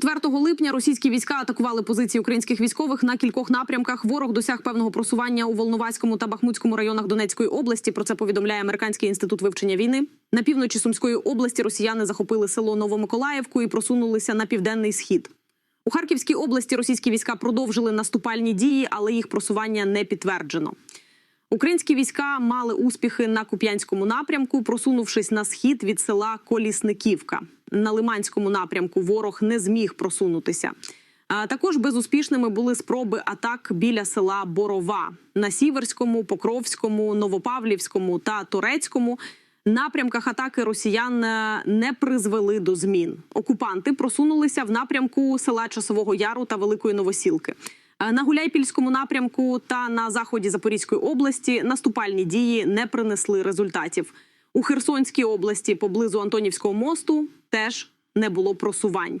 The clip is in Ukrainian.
4 липня російські війська атакували позиції українських військових на кількох напрямках. Ворог досяг певного просування у Волноваському та Бахмутському районах Донецької області. Про це повідомляє Американський інститут вивчення війни. На півночі Сумської області росіяни захопили село Новомиколаївку і просунулися на південний схід. У Харківській області російські війська продовжили наступальні дії, але їх просування не підтверджено. Українські війська мали успіхи на Куп'янському напрямку, просунувшись на схід від села Колісниківка. На Лиманському напрямку ворог не зміг просунутися. Також безуспішними були спроби атак біля села Борова на Сіверському, Покровському, Новопавлівському та Турецькому. Напрямках атаки росіян е, не призвели до змін. Окупанти просунулися в напрямку села Часового Яру та Великої Новосілки. Е, На Гуляйпільському напрямку та на заході Запорізької області наступальні дії не принесли результатів. У Херсонській області поблизу Антонівського мосту теж не було просувань.